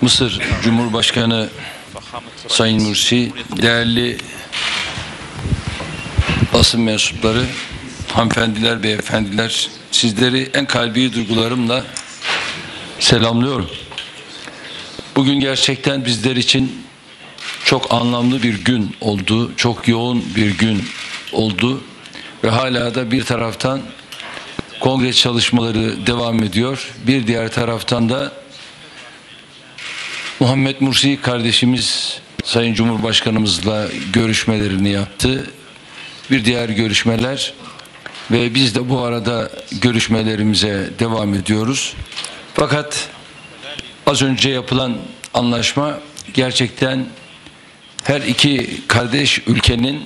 Mısır Cumhurbaşkanı Sayın Mursi, değerli basın mensupları, hanımefendiler, beyefendiler, sizleri en kalbi duygularımla selamlıyorum. Bugün gerçekten bizler için çok anlamlı bir gün oldu, çok yoğun bir gün oldu ve hala da bir taraftan kongre çalışmaları devam ediyor, bir diğer taraftan da Muhammed Mursi kardeşimiz Sayın Cumhurbaşkanımızla görüşmelerini yaptı. Bir diğer görüşmeler ve biz de bu arada görüşmelerimize devam ediyoruz. Fakat az önce yapılan anlaşma gerçekten her iki kardeş ülkenin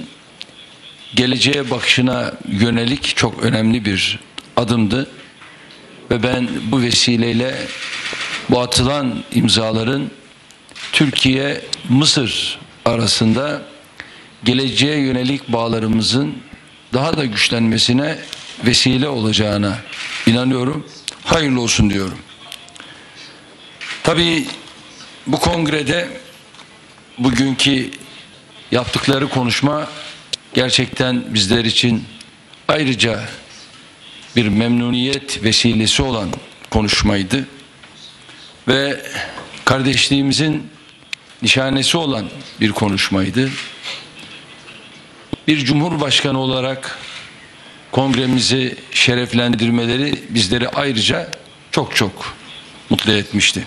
geleceğe bakışına yönelik çok önemli bir adımdı. Ve ben bu vesileyle bu atılan imzaların Türkiye Mısır arasında geleceğe yönelik bağlarımızın daha da güçlenmesine vesile olacağına inanıyorum. Hayırlı olsun diyorum. Tabii bu kongrede bugünkü yaptıkları konuşma gerçekten bizler için ayrıca bir memnuniyet vesilesi olan konuşmaydı ve kardeşliğimizin nişanesi olan bir konuşmaydı. Bir cumhurbaşkanı olarak kongremizi şereflendirmeleri bizleri ayrıca çok çok mutlu etmişti.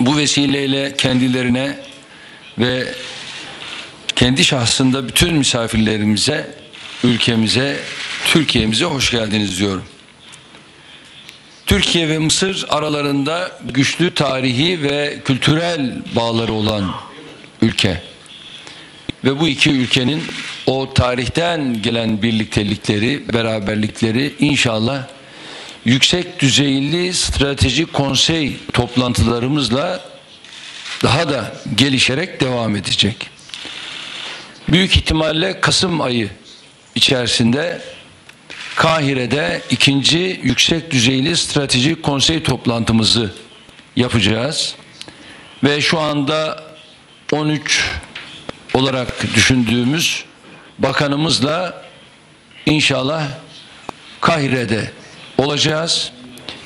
Bu vesileyle kendilerine ve kendi şahsında bütün misafirlerimize, ülkemize, Türkiye'mize hoş geldiniz diyorum. Türkiye ve Mısır aralarında güçlü tarihi ve kültürel bağları olan ülke. Ve bu iki ülkenin o tarihten gelen birliktelikleri, beraberlikleri inşallah yüksek düzeyli stratejik konsey toplantılarımızla daha da gelişerek devam edecek. Büyük ihtimalle Kasım ayı içerisinde Kahire'de ikinci yüksek düzeyli stratejik konsey toplantımızı yapacağız. Ve şu anda 13 olarak düşündüğümüz bakanımızla inşallah Kahire'de olacağız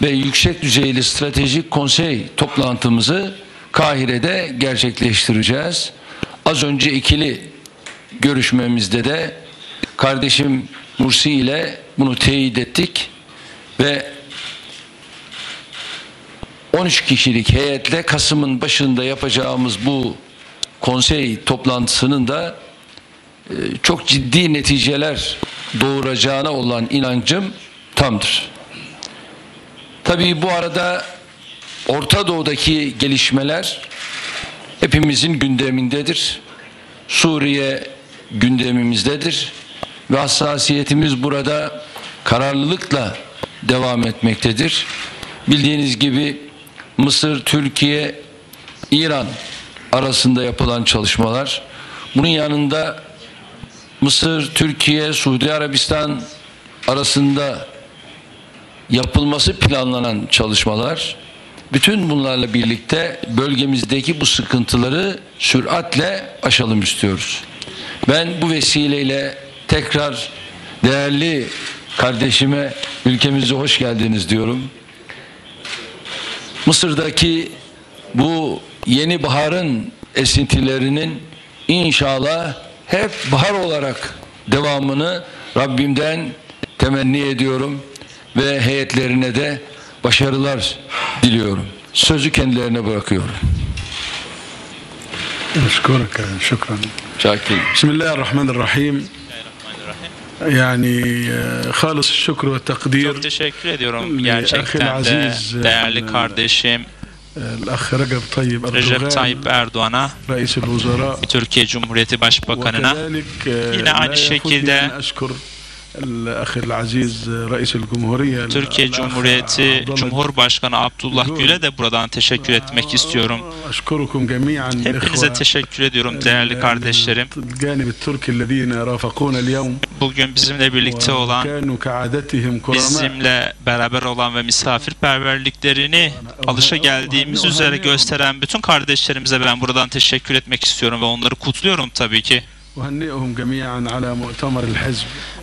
ve yüksek düzeyli stratejik konsey toplantımızı Kahire'de gerçekleştireceğiz. Az önce ikili görüşmemizde de kardeşim Mursi ile bunu teyit ettik ve 13 kişilik heyetle Kasım'ın başında yapacağımız bu konsey toplantısının da e, çok ciddi neticeler doğuracağına olan inancım tamdır. Tabii bu arada Orta Doğu'daki gelişmeler hepimizin gündemindedir. Suriye gündemimizdedir ve hassasiyetimiz burada kararlılıkla devam etmektedir. Bildiğiniz gibi Mısır, Türkiye, İran arasında yapılan çalışmalar, bunun yanında Mısır, Türkiye, Suudi Arabistan arasında yapılması planlanan çalışmalar, bütün bunlarla birlikte bölgemizdeki bu sıkıntıları süratle aşalım istiyoruz. Ben bu vesileyle tekrar değerli kardeşime ülkemize hoş geldiniz diyorum. Mısır'daki bu yeni baharın esintilerinin inşallah hep bahar olarak devamını Rabbimden temenni ediyorum ve heyetlerine de başarılar diliyorum. Sözü kendilerine bırakıyorum. Teşekkürler, Şükran. Şükran. Bismillahirrahmanirrahim. Yani halis şükür ve takdir. Çok teşekkür ediyorum gerçekten de değerli kardeşim. Recep Tayyip Erdoğan'a Türkiye Cumhuriyeti Başbakanı'na yine aynı şekilde Türkiye Cumhuriyeti Cumhurbaşkanı Abdullah Gül'e de buradan teşekkür etmek istiyorum. Hepinize teşekkür ediyorum değerli kardeşlerim. Bugün bizimle birlikte olan, bizimle beraber olan ve misafirperverliklerini alışa geldiğimiz üzere gösteren bütün kardeşlerimize ben buradan teşekkür etmek istiyorum ve onları kutluyorum tabii ki.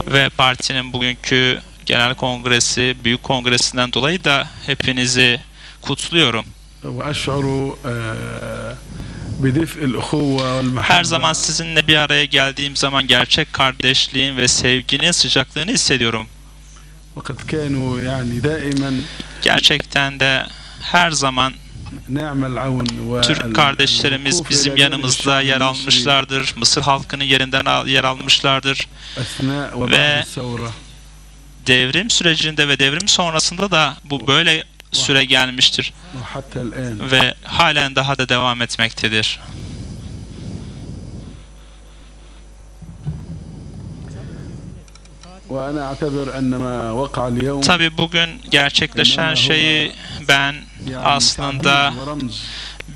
Ve partinin bugünkü genel kongresi, büyük kongresinden dolayı da hepinizi kutluyorum. Her zaman sizinle bir araya geldiğim zaman gerçek kardeşliğin ve sevginin sıcaklığını hissediyorum. Gerçekten de her zaman Türk kardeşlerimiz bizim yanımızda yer almışlardır. Mısır halkının yerinden yer almışlardır. Ve devrim sürecinde ve devrim sonrasında da bu böyle süre gelmiştir. Ve halen daha da devam etmektedir. Tabi bugün gerçekleşen şeyi ben aslında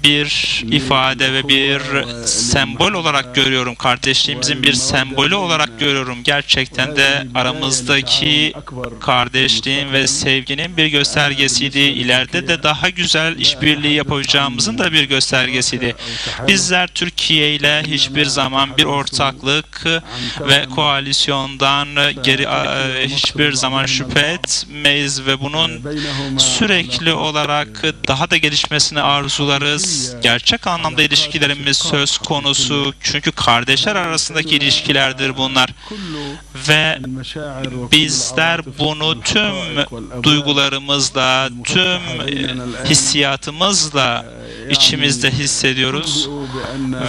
bir ifade ve bir sembol olarak görüyorum. Kardeşliğimizin bir sembolü olarak görüyorum. Gerçekten de aramızdaki kardeşliğin ve sevginin bir göstergesiydi. İleride de daha güzel işbirliği yapacağımızın da bir göstergesiydi. Bizler Türkiye ile hiçbir zaman bir ortaklık ve koalisyondan geri hiçbir zaman şüphe etmeyiz ve bunun sürekli olarak daha da gelişmesini arzularız ilişkilerimiz, gerçek anlamda ilişkilerimiz söz konusu. Çünkü kardeşler arasındaki ilişkilerdir bunlar. Ve bizler bunu tüm duygularımızla, tüm hissiyatımızla içimizde hissediyoruz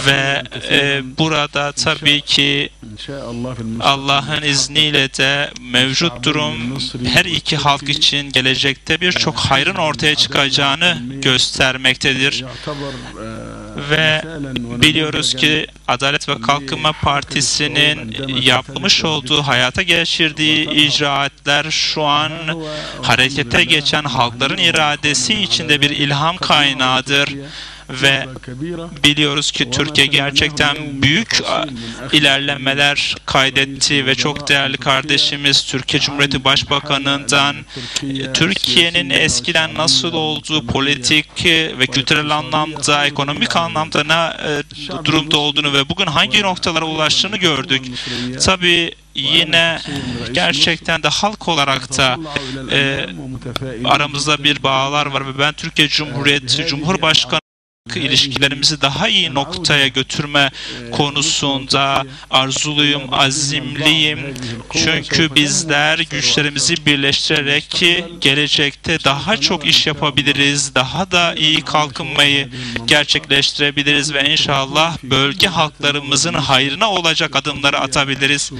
ve e, burada tabii ki Allah'ın izniyle de mevcut durum her iki halk için gelecekte birçok hayrın ortaya çıkacağını göstermektedir ve biliyoruz ki Adalet ve Kalkınma Partisi'nin yapmış olduğu, hayata geçirdiği icraatler şu an harekete geçen halkların iradesi içinde bir ilham kaynağıdır ve biliyoruz ki Türkiye gerçekten büyük ilerlemeler kaydetti ve çok değerli kardeşimiz Türkiye Cumhuriyeti Başbakanı'ndan Türkiye'nin eskiden nasıl olduğu politik ve kültürel anlamda, ekonomik anlamda ne e, durumda olduğunu ve bugün hangi noktalara ulaştığını gördük. Tabii yine gerçekten de halk olarak da e, aramızda bir bağlar var ve ben Türkiye Cumhuriyeti Cumhurbaşkanı ilişkilerimizi daha iyi noktaya götürme konusunda arzuluyum, azimliyim. Çünkü bizler güçlerimizi birleştirerek ki gelecekte daha çok iş yapabiliriz, daha da iyi kalkınmayı gerçekleştirebiliriz ve inşallah bölge halklarımızın hayrına olacak adımları atabiliriz.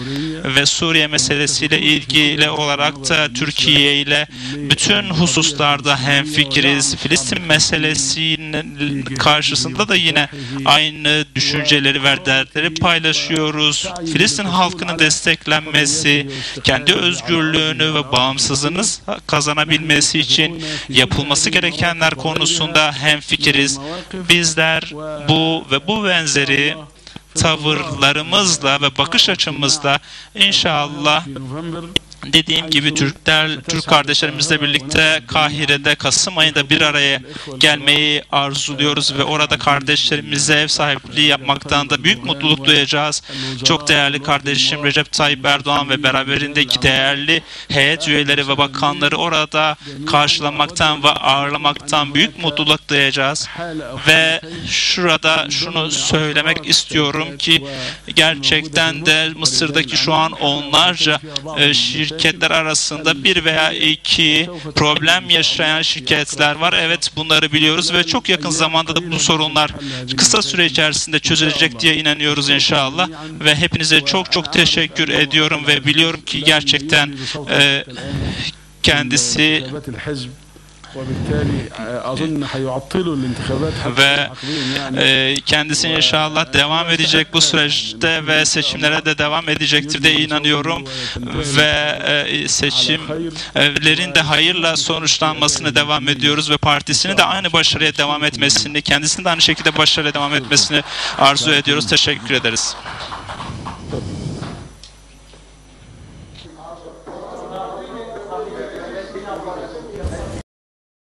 Ve Suriye meselesiyle ilgili olarak da Türkiye ile bütün hususlarda hemfikiriz. Filistin meselesinin karşısında da yine aynı düşünceleri ve dertleri paylaşıyoruz. Filistin halkının desteklenmesi, kendi özgürlüğünü ve bağımsızlığını kazanabilmesi için yapılması gerekenler konusunda hemfikiriz. Bizler bu ve bu benzeri tavırlarımızla ve bakış açımızla inşallah dediğim gibi Türkler, Türk kardeşlerimizle birlikte Kahire'de Kasım ayında bir araya gelmeyi arzuluyoruz ve orada kardeşlerimize ev sahipliği yapmaktan da büyük mutluluk duyacağız. Çok değerli kardeşim Recep Tayyip Erdoğan ve beraberindeki değerli heyet üyeleri ve bakanları orada karşılamaktan ve ağırlamaktan büyük mutluluk duyacağız. Ve şurada şunu söylemek istiyorum ki gerçekten de Mısır'daki şu an onlarca e, şirketler arasında bir veya iki problem yaşayan şirketler var. Evet bunları biliyoruz ve çok yakın zamanda da bu sorunlar kısa süre içerisinde çözülecek diye inanıyoruz inşallah. Ve hepinize çok çok teşekkür ediyorum ve biliyorum ki gerçekten e, kendisi ve e, kendisini inşallah devam edecek bu süreçte ve seçimlere de devam edecektir de inanıyorum ve e, seçimlerin de hayırla sonuçlanmasını devam ediyoruz ve partisini de aynı başarıya devam etmesini, kendisini de aynı şekilde başarıya devam etmesini arzu ediyoruz. Teşekkür ederiz.